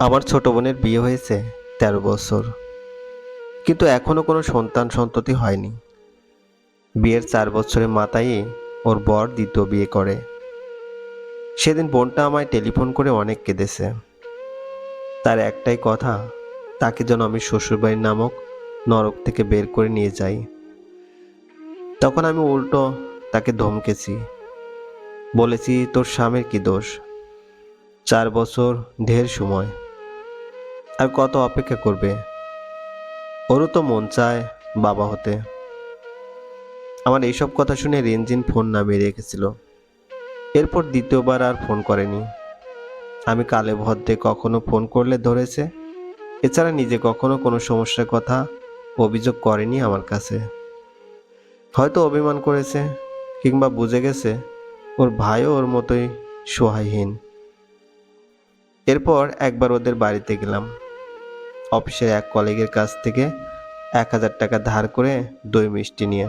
আমার ছোট বোনের বিয়ে হয়েছে তেরো বছর। কিন্তু এখনও কোনো সন্তান সন্ততি হয়নি। বিয়ের চার বছরের মাথায় ওর বর দ্বিতীয় বিয়ে করে। সেদিন বোনটা আমায় টেলিফোন করে অনেক কেঁদেছে। তার একটাই কথা, তাকে যেন আমি শ্বশুরবাড়ির নামক নরক থেকে বের করে নিয়ে যাই। তখন আমি উল্টো তাকে ধমকেছি। বলেছি, তোর স্বামীর কি দোষ? চার বছর, ঢের সময়। আর কত অপেক্ষা করবে? ওরও তো মন চায় বাবা হতে। আমার এইসব কথা শুনে রেঞ্জিন ফোন নামিয়ে রেখেছিল। এরপর দ্বিতীয়বার আর ফোন করেনি। আমি কালে ভদ্রে কখনো ফোন করলে ধরেছে। এছাড়া নিজে কখনো কোনো সমস্যার কথা অভিযোগ করেনি আমার কাছে। হয়তো অভিমান করেছে কিংবা বুঝে গেছে ওর ভাইও ওর মতোই সহায়হীন এরপর একবার ওদের বাড়িতে গেলাম। অফিসের এক কলিগের কাছ থেকে এক হাজার টাকা ধার করে দই মিষ্টি নিয়ে।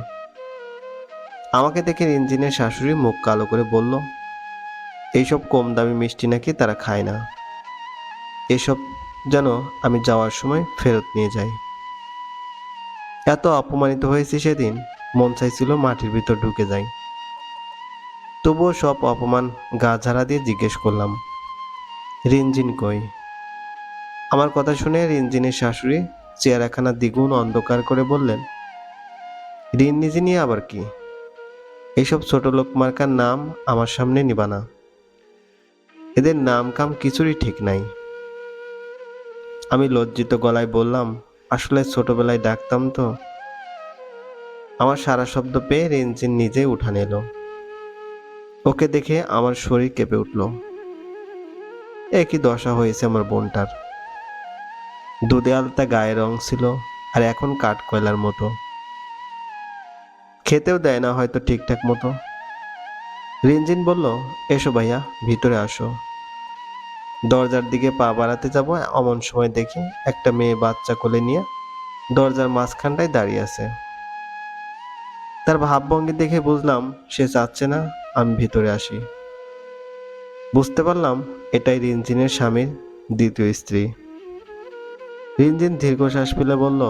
আমাকে দেখে ইঞ্জিনের শাশুড়ি মুখ কালো করে বলল, এইসব কম দামি মিষ্টি নাকি তারা খায় না। এসব যেন আমি যাওয়ার সময় ফেরত নিয়ে যাই। এত অপমানিত হয়েছি সেদিন, মন চাইছিল মাটির ভিতর ঢুকে যাই। তবুও সব অপমান গা ঝাড়া দিয়ে জিজ্ঞেস করলাম, রিনজিন কই? আমার কথা শুনে রিনজিনের শাশুড়ি চেয়ারাখানা দ্বিগুণ অন্ধকার করে বললেন রিননিজি নিয়ে আবার কি? এইসব ছোট লোক মার্কার নাম আমার সামনে নিবা না। এদের নাম কাম কিছুরই ঠিক নাই। আমি লজ্জিত গলায় বললাম, আসলে ছোটবেলায় ডাকতাম তো। আমার সারা শব্দ পেয়ে রেঞ্জিন নিজে উঠানে এলো। ওকে দেখে আমার শরীর কেঁপে উঠল। একই দশা হয়েছে আমার বোনটার। দুধে আলতা গায়ের রং ছিল আর এখন কাঠ কয়লার মতো। খেতেও দেয় না হয়তো ঠিকঠাক মতো। রিনজিন বলল, এসো ভাইয়া, ভিতরে আসো। দরজার দিকে পা বাড়াতে যাব অমন সময় দেখি একটা মেয়ে বাচ্চা কোলে নিয়ে দরজার মাঝখানটায় দাঁড়িয়ে আছে। তার ভাবভঙ্গি দেখে বুঝলাম, সে চাচ্ছে না আমি ভিতরে আসি। বুঝতে পারলাম, এটাই রিনজিনের স্বামীর দ্বিতীয় স্ত্রী। রিনজিন দীর্ঘশ্বাস ফেলে বলল,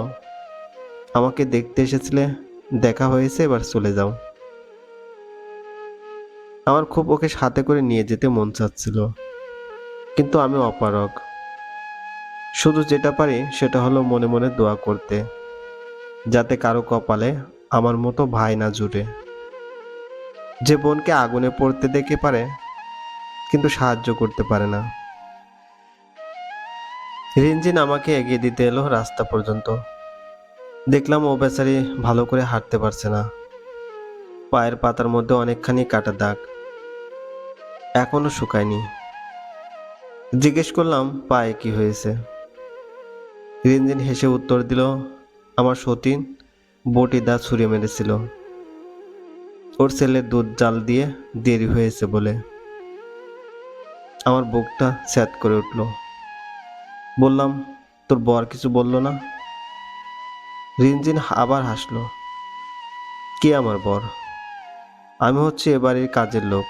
আমাকে দেখতে এসেছিলে, দেখা হয়েছে, এবার চলে যাও। আমার খুব ওকে সাথে করে নিয়ে যেতে মন চাচ্ছিল, কিন্তু আমি অপারগ। শুধু যেটা পারি, সেটা হলো মনে মনে দোয়া করতে, যাতে কারও কপালে আমার মতো ভাই না জুটে। যে বোনকে আগুনে পড়তে দেখে পারে, কিন্তু সাহায্য করতে পারে না। রিঞ্জিন আমাকে এগিয়ে দিতে এলো রাস্তা পর্যন্ত। দেখলাম ও বেচারি ভালো করে হাঁটতে পারছে না। পায়ের পাতার মধ্যে অনেকখানি কাটা দাগ। এখনও শুকায়নি। জিজ্ঞেস করলাম, পায়ে কি হয়েছে? রিঞ্জিন হেসে উত্তর দিল, আমার সতীন বটি দা ছুঁড়ে মেরেছিল। ওর ছেলের দুধ জাল দিয়ে দেরি হয়েছে বলে। আমার বুকটা স্যাত করে উঠল। বললাম, তোর বর কিছু বলল না? রিনজিন আবার হাসলো, কে আমার বর? আমি হচ্ছে এবারের কাজের লোক।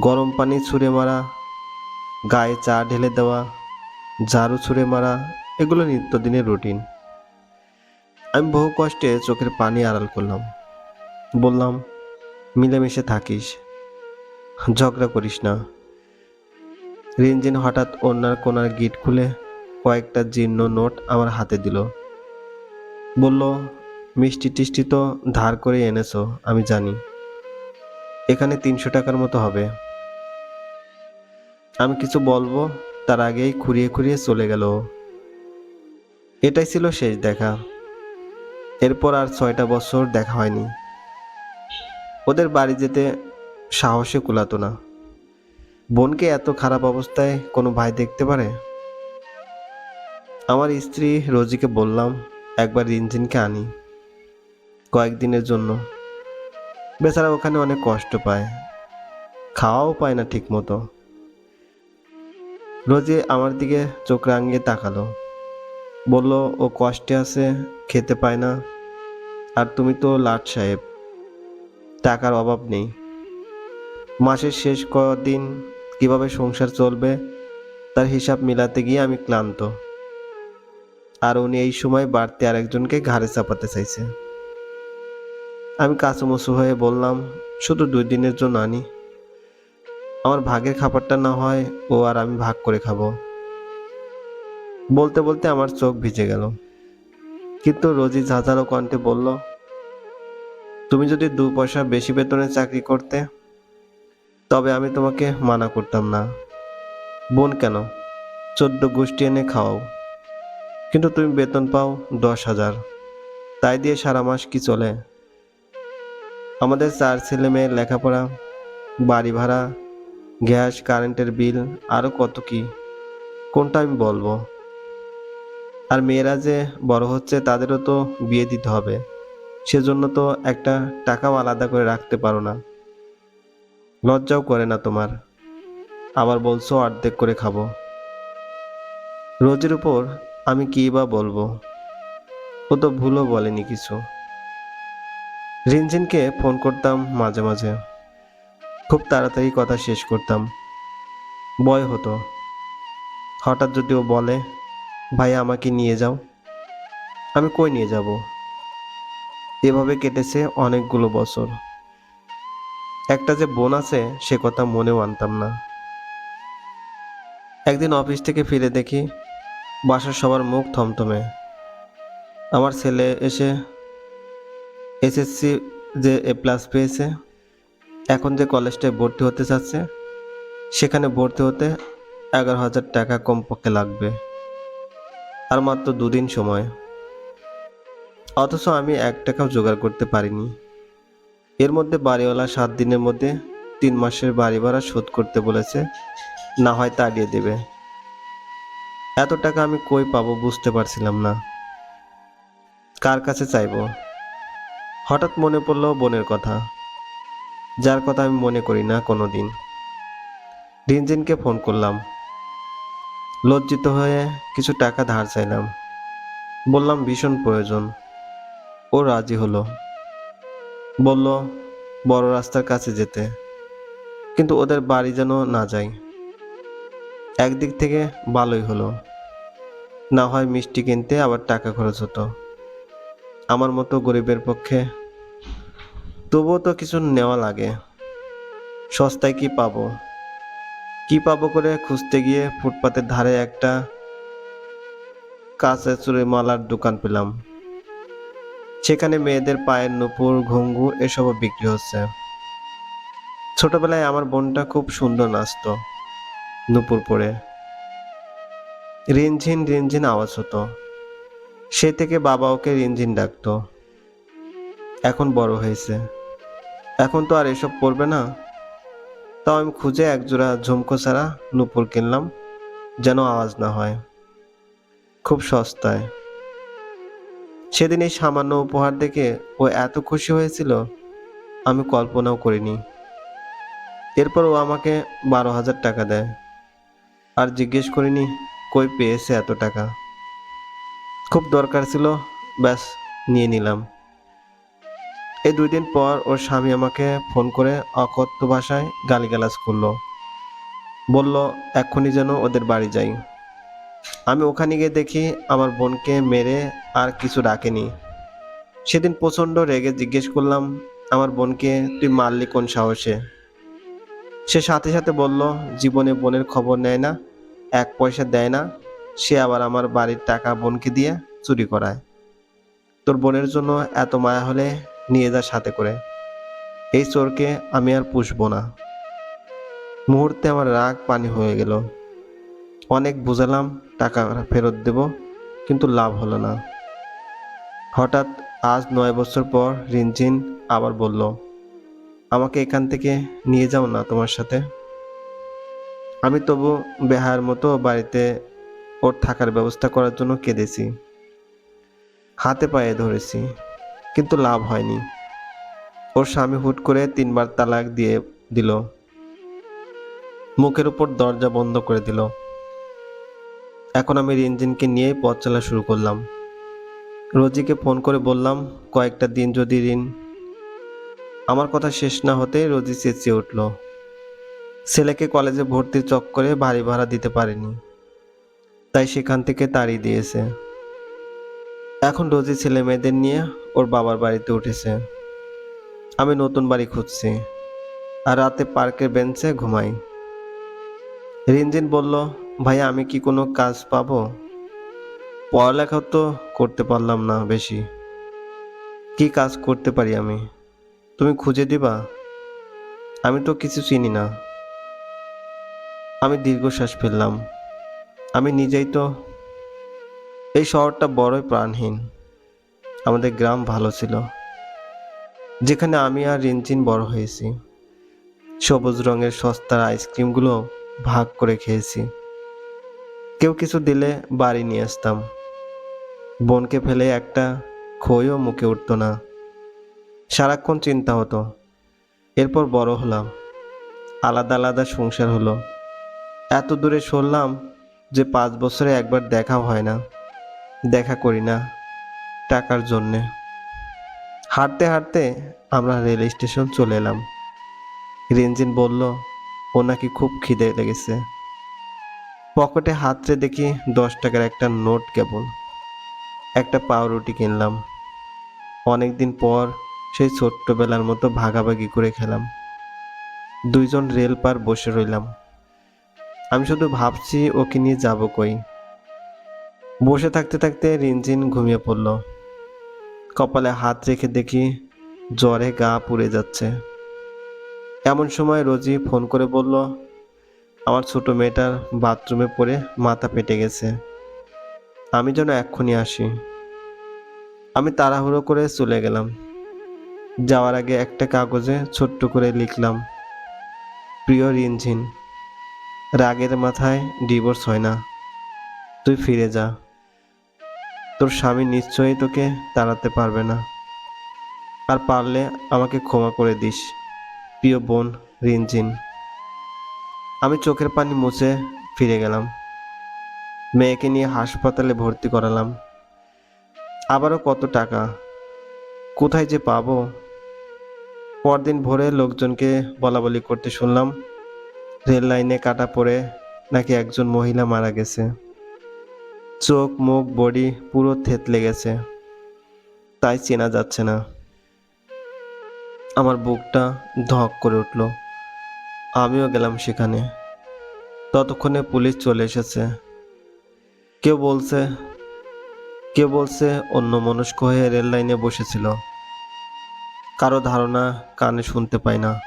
গরম পানি ছুঁড়ে মারা, গায়ে চা ঢেলে দেওয়া, ঝাড়ু ছুঁড়ে মারা, এগুলো নিত্যদিনের রুটিন। আমি বহু কষ্টে চোখের পানি আড়াল করলাম। বললাম, মিলেমিশে থাকিস, ঝগড়া করিস না। রিনজিন হঠাৎ অন্যার কোনার গিট খুলে কয়েকটা জীর্ণ নোট আমার হাতে দিল। বলল, মিষ্টি টিষ্টি তো ধার করে এনেছো, আমি জানি। এখানে তিনশো টাকার মতো হবে। আমি কিছু বলব? তার আগেই খুঁড়িয়ে খুঁড়িয়ে চলে গেল। এটাই ছিল শেষ দেখা। এরপর আর ছয়টা বছর দেখা হয়নি। ওদের বাড়ি যেতে সাহসে কুলাতো না। বোনকে এত খারাপ অবস্থায় কোনো ভাই দেখতে পারে? আমার স্ত্রী রোজিকে বললাম, একবার ইঞ্জিনকে আনি কয়েকদিনের জন্য। বেচারা ওখানে অনেক কষ্ট পায়, খাওয়াও পায় না ঠিক মতো রোজি আমার দিকে চোখ রাঙিয়ে তাকালো। বলল, ও কষ্টে আছে, খেতে পায় না। আর তুমি তো লাট সাহেব, টাকার অভাব নেই। মাসের শেষ কদিন কীভাবে সংসার চলবে, তার হিসাব মিলাতে গিয়ে আমি ক্লান্ত। আর উনি এই সময় বাড়তি আরেকজনকে ঘাড়ে চাপাতে চাইছে। আমি কাঁচুমুচু হয়ে বললাম, শুধু দুই দিনের জন্য আনি। আমার ভাগের খাবারটা না হয়, ও আর আমি ভাগ করে খাব। বলতে বলতে আমার চোখ ভিজে গেল। কিন্তু রোজি ঝাঁঝালো কণ্ঠে বলল, তুমি যদি দু পয়সা বেশি বেতনে চাকরি করতে তবে আমি তোমাকে মানা করতাম না। বোন কেন? চোদ্দ গোষ্ঠী এনে খাওয়াও। কিন্তু তুমি বেতন পাও দশ হাজার। তাই দিয়ে সারা মাস কি চলে? আমাদের চার ছেলে মেয়ের লেখাপড়া, বাড়ি ভাড়া, গ্যাস, কারেন্টের বিল আরও কত কি? কোনটা আমি বলব? আর মেয়েরা যে বড় হচ্ছে তাদেরও তো বিয়ে দিতে হবে। সেজন্য তো একটা টাকাও আলাদা করে রাখতে পারো না। লজ্জাও করে না তোমার। আবার বলছো, অর্ধেক করে খাব। রোজের উপর আমি কী বা বলব? ও তো ভুলও বলেনি কিছু। রিনঝিনকে ফোন করতাম মাঝে মাঝে। খুব তাড়াতাড়ি কথা শেষ করতাম। ভয় হতো। হঠাৎ যদি ও বলে, ভাই, আমাকে নিয়ে যাও। আমি কই নিয়ে যাব? এভাবে কেটেছে অনেকগুলো বছর। একটা যে বোন আছে, সে কথা মনেও আনতাম না। একদিন অফিস থেকে ফিরে দেখি, বাসার সবার মুখ থমথমে। আমার ছেলে এসে এসএসসি যে এ প্লাস পেয়েছে, এখন যে কলেজটায় ভর্তি হতে চাচ্ছে, সেখানে ভর্তি হতে এগারো হাজার টাকা কমপক্ষে লাগবে। আর মাত্র দুদিন সময়। অথচ আমি এক টাকাও জোগাড় করতে পারিনি। এর মধ্যে বাড়িওয়ালা সাত দিনের মধ্যে তিন মাসের বাড়ি ভাড়া শোধ করতে বলেছে, না হয় তাড়িয়ে দেবে। এত টাকা আমি কই পাবো বুঝতে পারছিলাম না। কার কাছে চাইব? হঠাৎ মনে পড়ল বোনের কথা। যার কথা আমি মনে করি না কোনো দিন রিনজিনকে ফোন করলাম। লজ্জিত হয়ে কিছু টাকা ধার চাইলাম। বললাম ভীষণ প্রয়োজন। ও রাজি হলো। বলল, বড় রাস্তার কাছে যেতে। কিন্তু ওদের বাড়ি যেন না যায়। একদিক থেকে ভালোই হলো। না হয় মিষ্টি কিনতে আবার টাকা খরচ হতো। আমার মতো গরিবের পক্ষে তবুও তো কিছু নেওয়া লাগে। সস্তায় কি পাবো? কি পাবো করে খুঁজতে গিয়ে ফুটপাতের ধারে একটা কাঁচা চুরে মালার দোকান পেলাম। সেখানে মেয়েদের পায়ের নুপুর, ঘুঙ্গু এসবও বিক্রি হচ্ছে। ছোটবেলায় আমার বোনটা খুব সুন্দর নাচতো, নুপুর পরে। রিনঝিন রিনঝিন আওয়াজ হতো। সে থেকে বাবা ওকে রিনঝিন ডাকতো। এখন বড় হয়েছে। এখন তো আর এসব পড়বে না। তাও আমি খুঁজে একজোড়া ঝুমকো ছাড়া নুপুর কিনলাম, যেন আওয়াজ না হয়। খুব সস্তায়। সেদিন এই সামান্য উপহার দেখে ও এত খুশি হয়েছিল, আমি কল্পনাও করিনি। এরপর ও আমাকে বারো হাজার টাকা দেয়। আর জিজ্ঞেস করিনি, কই পেয়েছে এত টাকা? খুব দরকার ছিল, ব্যাস, নিয়ে নিলাম। এই দুই দিন পর ওর স্বামী আমাকে ফোন করে অকথ্য ভাষায় গালিগালাজ করল। বলল, এক্ষুনি যেন ওদের বাড়ি যাই। আমি ওখানে গিয়ে দেখি আমার বোনকে মেরে আর কিছু রাখেনি সেদিন প্রচণ্ড রেগে জিজ্ঞেস করলাম, আমার বোনকে তুই মারলি কোন সাহসে? সে সাথে সাথে বলল, জীবনে বোনের খবর নেয় না, এক পয়সা দেয় না, সে আবার আমার বাড়ির টাকা বোনকে দিয়ে চুরি করায়। তোর বোনের জন্য এত মায়া হলে নিয়ে যা সাথে করে। এই চোরকে আমি আর পুষবো না। মুহূর্তে আমার রাগ পানি হয়ে গেল। অনেক বুঝালাম টাকা ফেরত দেব, কিন্তু লাভ হলো না। হঠাৎ আজ নয় বছর পর রিনজিন আবার বলল, আমাকে এখান থেকে নিয়ে যাও না তোমার সাথে। আমি তবু বেহার মতো বাড়িতে ওর থাকার ব্যবস্থা করার জন্য কেঁদেছি। হাতে পায়ে ধরেছি, কিন্তু লাভ হয়নি। ওর স্বামী হুট করে তিনবার তালাক দিয়ে দিল। মুখের উপর দরজা বন্ধ করে দিল। এখন আমি রিনজিনকে নিয়ে পথ চলা শুরু করলাম। রোজিকে ফোন করে বললাম, কয়েকটা দিন যদি ঋণ। আমার কথা শেষ না হতে রোজি চেঁচিয়ে উঠল। ছেলেকে কলেজে ভর্তির চক্করে বাড়ি ভাড়া দিতে পারেনি, তাই সেখান থেকে তাড়িয়ে দিয়েছে। এখন রোজি ছেলে মেয়েদের নিয়ে ওর বাবার বাড়িতে উঠেছে। আমি নতুন বাড়ি খুঁজছি আর রাতে পার্কের বেঞ্চে ঘুমাই। রিনজিন বলল ভাইয়া, আমি কি কোনো কাজ পাবো? পড়ালেখা তো করতে পারলাম না বেশি। কি কাজ করতে পারি আমি? তুমি খুঁজে দিবা? আমি তো কিছু চিনি না। আমি দীর্ঘশ্বাস ফেললাম। আমি নিজেই তো এই শহরটা বড়ই প্রাণহীন। আমাদের গ্রাম ভালো ছিল। যেখানে আমি আর রিনচিন বড় হয়েছি। সবুজ রঙের সস্তার আইসক্রিমগুলো ভাগ করে খেয়েছি। কেউ কিছু দিলে বাড়ি নিয়ে আসতাম। বোনকে ফেলে একটা খইও মুখে উঠতো না। সারাক্ষণ চিন্তা হতো। এরপর বড় হলাম। আলাদা আলাদা সংসার হলো। এত দূরে সরলাম যে পাঁচ বছরে একবার দেখাও হয় না। দেখা করি না টাকার জন্যে। হাঁটতে হাঁটতে আমরা রেল স্টেশন চলে এলাম। রেঞ্জিন বলল ও নাকি খুব খিদে লেগেছে। পকেটে হাতরে দেখি দশ টাকার একটা নোট কেবল। একটা পাউরুটি কিনলাম। অনেকদিন পর সেই ছোট্টবেলার মতো ভাগাভাগি করে খেলাম। দুইজন রেল পার বসে রইলাম। আমি শুধু ভাবছি, ওকে নিয়ে যাব কই? বসে থাকতে থাকতে রিনজিন ঘুমিয়ে পড়ল। কপালে হাত রেখে দেখি জ্বরে গা পুড়ে যাচ্ছে। এমন সময় রোজি ফোন করে বলল আমার ছোট মেয়েটার বাথরুমে পড়ে মাথা পেটে গেছে। আমি যেন এক্ষুনি আসি। আমি তাড়াহুড়ো করে চলে গেলাম। যাওয়ার আগে একটা কাগজে ছোট্ট করে লিখলাম, প্রিয় রিনঝিন, রাগের মাথায় ডিভোর্স হয় না। তুই ফিরে যা। তোর স্বামী নিশ্চয়ই তোকে তাড়াতে পারবে না। আর পারলে আমাকে ক্ষমা করে দিস, প্রিয় বোন রিনজিন আমি চোখের পানি মুছে ফিরে গেলাম। মেয়েকে নিয়ে হাসপাতালে ভর্তি করালাম। আবারও কত টাকা? কোথায় যে পাবো? পরদিন ভোরে লোকজনকে বলা বলি করতে শুনলাম, রেল লাইনে কাটা পড়ে নাকি একজন মহিলা মারা গেছে। চোখ, মুখ, বডি পুরো থেতলে গেছে, তাই চেনা যাচ্ছে না। আমার বুকটা ধক করে উঠল। আমিও গেলাম সেখানে। ততক্ষণে পুলিশ চলে এসেছে। কেউ বলছে কেউ বলছে অন্য মনস্ক হয়ে রেল লাইনে বসেছিল। কারও ধারণা কানে শুনতে পাই না।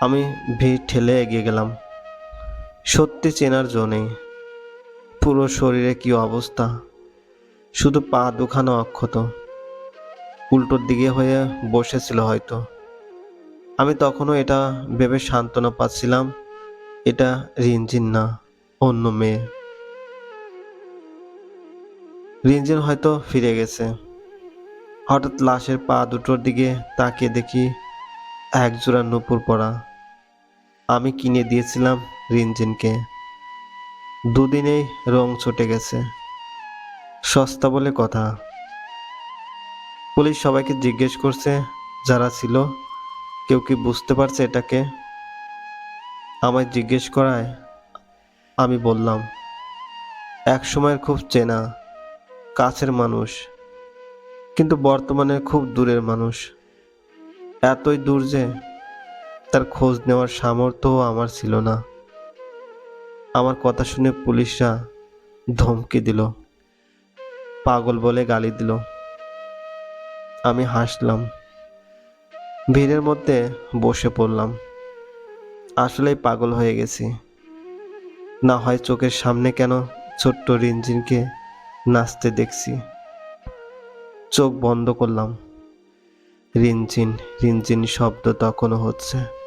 আমি ভিড় ঠেলে এগিয়ে গেলাম। সত্যি চেনার জো পুরো শরীরে কি অবস্থা? শুধু পা দুখানো অক্ষত। উল্টোর দিকে হয়ে বসেছিল হয়তো। আমি তখনও এটা ভেবে সান্ত্বনা পাচ্ছিলাম, এটা রিনজিন না, অন্য মেয়ে। রিনজিন হয়তো ফিরে গেছে। হঠাৎ লাশের পা দুটোর দিকে তাকিয়ে দেখি একজোড়া নুপুর পড়া আমি কিনে দিয়েছিলাম রিনজিনকে। দুদিনেই রং ছুটে গেছে। সস্তা বলে কথা। পুলিশ সবাইকে জিজ্ঞেস করছে যারা ছিল কেউ কি বুঝতে পারছে এটাকে? আমায় জিজ্ঞেস করায়, আমি বললাম, এক সময়ের খুব চেনা, কাছের মানুষ, কিন্তু বর্তমানে খুব দূরের মানুষ। এতই দূর যে তার খোঁজ নেওয়ার সামর্থ্যও আমার ছিল না। আমার কথা শুনে পুলিশরা ধমকি দিল, পাগল বলে গালি দিল। আমি হাসলাম। ভিড়ের মধ্যে বসে পড়লাম। আসলেই পাগল হয়ে গেছি। না হয় চোখের সামনে কেন ছোট্ট রিনজিনকে নাচতে দেখছি। চোখ বন্ধ করলাম। রিনজিন রিনজিন শব্দ তখনও হচ্ছে।